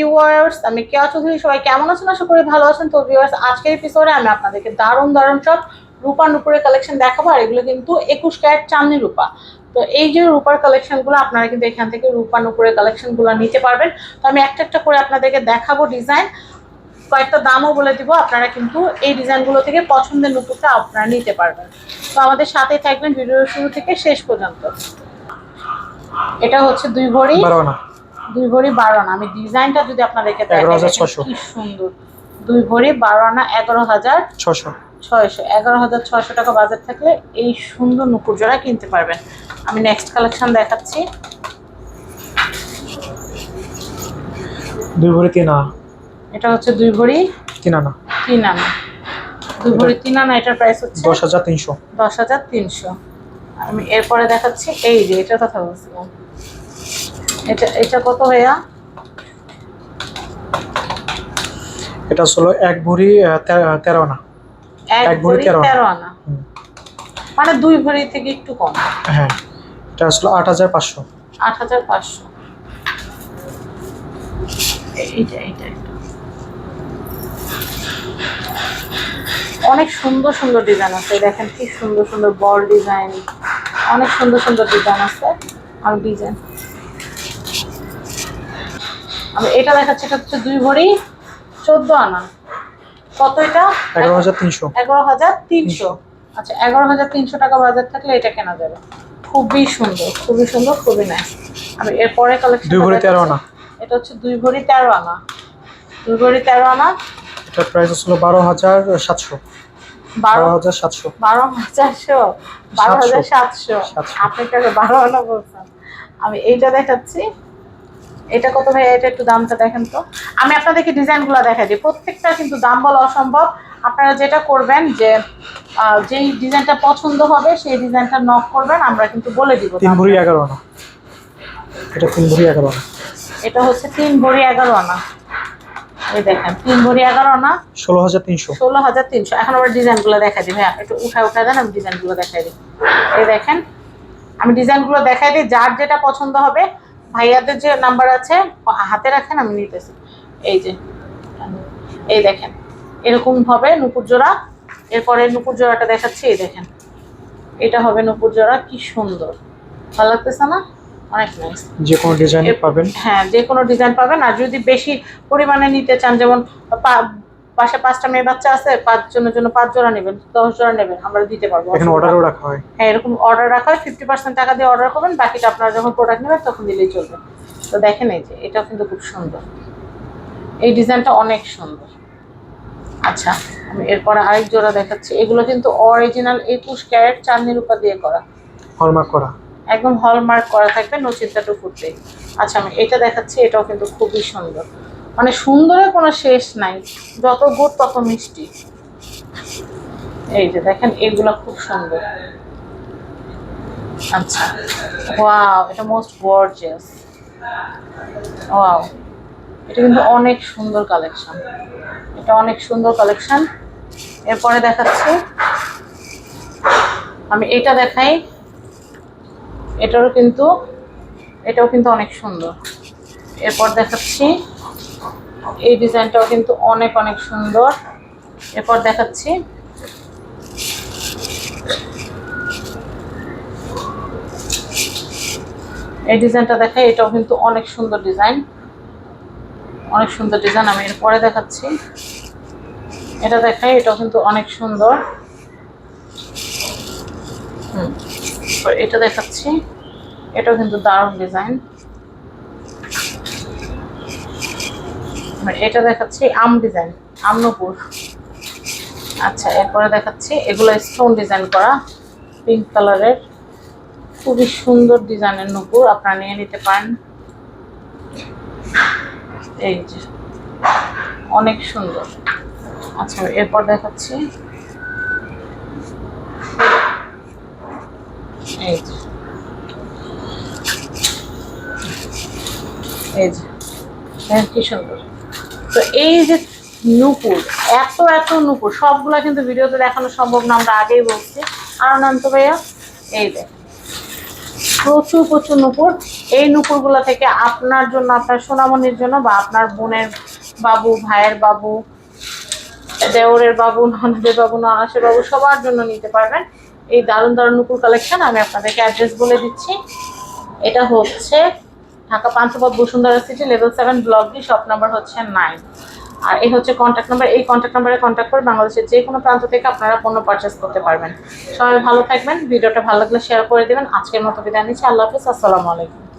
Viewers আমি কেয়া চৌধুরী সবাই কেমন আছেন? আশা করি ভালো আছেন। তো ভিউয়ার্স আজকের এপিসোডে আমি আপনাদেরকে দারুণ দারুণ সব রূপা নুপুরের কালেকশন দেখাবো, আর এগুলো কিন্তু একুশ ক্যারেট চাঁদনি রূপা। তো এই যে রূপার কালেকশনগুলো আপনারা কিন্তু এখান থেকে রূপা নুপুরের কালেকশনগুলো নিতে পারবেন। তো আমি একটা একটা করে আপনাদেরকে দেখাবো ডিজাইন কয়েকটা দামও বলে দিব, আপনারা কিন্তু এই ডিজাইনগুলো থেকে পছন্দের নুপুরটা আপনারা নিতে পারবেন। তো আমাদের সাথেই থাকবেন ভিডিওর শুরু থেকে শেষ পর্যন্ত। এটা হচ্ছে দুই ভরি। দুই ভরি বারো আনা। আমি ডিজাইনটা যদি আপনাদেরকে দেখাই, 11,600 কি সুন্দর। দুই ভরি বারো আনা এগারো হাজার ছশো। ছয়শো। এগারো হাজার ছয়শো টাকা বাজার থাকলে এই সুন্দর নুপুর জোড়া কিনতে পারবেন। আমি নেক্সট কালেকশন দেখাচ্ছি। দুই ভরি তিন আনা। এটা হচ্ছে দুই ভরি তিন আনা। তিন আনা। দুই ভরি তিন আনা এটার প্রাইস হচ্ছে দশ হাজার তিনশো। দশ হাজার তিনশো। আমি এরপরে দেখাচ্ছি এই যে এটার কথা বলছিলাম। এটা এটা কত ভাইয়া? এটা হলো এক ভরি তেরো আনা। এক ভরি তেরো আনা। মানে দুই ভরি থেকে একটু কম। হ্যাঁ এটা হলো আট হাজার পাঁচশো। আট হাজার পাঁচশো। এইটা এইটা এইটা। অনেক সুন্দর সুন্দর ডিজাইন আছে। দেখেন কি সুন্দর সুন্দর বল ডিজাইন অনেক সুন্দর সুন্দর ডিজাইন আছে। আর ডিজাইন আমি এটা দেখাচ্ছি এটা হচ্ছে দুই ভরি চোদ্দ আনা। কত এটা? এগারো হাজার তিনশো। এগারো হাজার তিনশো। আচ্ছা এগারো হাজার তিনশো টাকা বাজার থাকলে এটা কেনা যাবে। খুবই সুন্দর খুবই সুন্দর খুবই নাইস আমি এরপরে কালেকশন দুই ভরি তেরো আনা। এটা হচ্ছে দুই ভরি তেরো আনা। দুই ভরি তেরো আনা। এটার প্রাইস হলো বারো হাজার সাতশো। বারো হাজার সাতশো। বারো হাজারশো বারো হাজার সাতশো। আপনি টাকা বারো আনা বলছেন আমি এইটা দেখাচ্ছি। এটা কত ভাই? এটা একটু দামটা দেখেন তো। আমি আপনাদেরকে ডিজাইনগুলো দেখাই দিই। প্রত্যেকটা কিন্তু দাম বলা অসম্ভব। আপনারা যেটা করবেন যে যেই ডিজাইনটা পছন্দ হবে সেই ডিজাইনটা নক করবেন। আমরা কিন্তু বলে দিব তিন ভরি এগারো আনা। এটা তিন ভরি এগারো আনা। এটা হচ্ছে তিন ভরি এগারো আনা। এই দেখেন তিন ভরি এগারো আনা। ষোলো হাজার তিনশো। ষোলো হাজার তিনশো। এখন আবার ডিজাইনগুলো দেখাই দিই। ভাইয়া একটু উঠায় উঠায় দেন আমি ডিজাইনগুলো দেখাই দিই। এই দেখেন আমি ডিজাইনগুলো দেখাই দিই। যার যেটা পছন্দ হবে ভাইয়াদের যে নাম্বার আছে হাতে রাখেন আমি নিতেছি। এই যে এই দেখেন এরকম হবে নুপুর জোড়া। এরপরে নুপুর জোড়াটা দেখাচ্ছি এই দেখেন। এটা হবে নুপুর জোড়া কি সুন্দর। ভালো লাগতেছে না? অনেক নাইস যে কোনো ডিজাইন পাবেন। হ্যাঁ যে কোনো ডিজাইন পাবেন। আর যদি বেশি পরিমাণে নিতে চান যেমন পাশে পাঁচটা মেয়ে বাচ্চা আছে পাঁচ জনের জন্য পাঁচ জোড়া নেবেন দশ জোড়া নেবেন আমরা দিতে পারব এখানে অর্ডারও রাখা হয়। হ্যাঁ এরকম অর্ডার রাখা হয় ফিফটি পার্সেন্ট টাকা দিয়ে অর্ডার করবেন বাকিটা আপনারা যখন প্রোডাক্ট নেবেন তখন দিলেই চলবে। তো দেখেন এই যে এটাও কিন্তু খুব সুন্দর। এই ডিজাইনটা অনেক সুন্দর। আচ্ছা আমি এরপরে আরেক জোড়া দেখাচ্ছি। এগুলো কিন্তু অরিজিনাল একুশ ক্যারেট চাঁদনি রূপা দিয়ে করা। হলমার্ক করা। একদম হলমার্ক করা থাকবে নচিন্তাটু ফুটবে আচ্ছা আমি এটা দেখাচ্ছি এটাও কিন্তু খুবই সুন্দর। মানে সুন্দরের কোনো শেষ নাই। যত গুড়, তত মিষ্টি। এই যে দেখেন, এগুলো খুব সুন্দর। আচ্ছা। ওয়াও, এটা মোস্ট গর্জিয়াস ওয়াও। এটা কিন্তু অনেক সুন্দর কালেকশন এটা অনেক সুন্দর কালেকশন এরপরে দেখাচ্ছি। আমি এটা দেখাই। এটারও কিন্তু, এটাও কিন্তু অনেক সুন্দর। এরপর দেখাচ্ছি। এই ডিজাইনটাও কিন্তু অনেক অনেক সুন্দর। এরপর দেখাচ্ছি। এই ডিজাইনটা দেখাই, এটাও কিন্তু অনেক সুন্দর ডিজাইন। অনেক সুন্দর ডিজাইন, আমি এরপরে দেখাচ্ছি। এটা দেখাই, এটাও কিন্তু অনেক সুন্দর। হুম এটা দেখাচ্ছি। এটাও কিন্তু দারুণ ডিজাইন। এটা দেখাচ্ছি আম ডিজাইন আমনুপুর আচ্ছা এরপরে দেখাচ্ছি, এগুলো স্টোন ডিজাইন করা পিঙ্ক কালারের খুবই সুন্দর ডিজাইনের নুপুর, আপনারা নিয়ে নিতে পারেন। এই যে, অনেক সুন্দর। আচ্ছা এরপর দেখাচ্ছি। এই যে এই যে দেখেন কি সুন্দর। তো এই যে নুপুর, এত এত নুপুর, সবগুলো কিন্তু ভিডিওতে দেখানো সম্ভব না, আমরা আগেই বলছি। আর নাম তো ভাইয়া, এই দেখ প্রচুর প্রচুর নুপুর। এই নুপুরগুলো থেকে আপনার জন্য, আপনার সোনামণির জন্য বা আপনার বোনের বাবু, ভাইয়ের বাবু, দেওরের বাবু, ননদের বাবু, ননাসের বাবু, সবার জন্য নিতে পারবেন। এই দারুণ দারুণ নুপুর কালেকশন আমি আপনাদেরকে অ্যাড্রেস বলে দিচ্ছি। এটা হচ্ছে Dhaka Panthapath Bashundhara city level seven block D, shop number হচ্ছে নাইন। আর এই হচ্ছে কন্ট্যাক্ট নাম্বার এই কন্ট্যাক্ট নাম্বারে কন্ট্যাক্ট করে বাংলাদেশের যে কোনো প্রান্ত থেকে আপনারা পণ্য পারচেস করতে পারবেন। সবাই ভালো থাকবেন, ভিডিওটা ভালো লাগলে শেয়ার করে দেবেন। আজকের মতো বিদায় নিচ্ছি, আল্লাহ হাফিজ, আসসালামু আলাইকুম।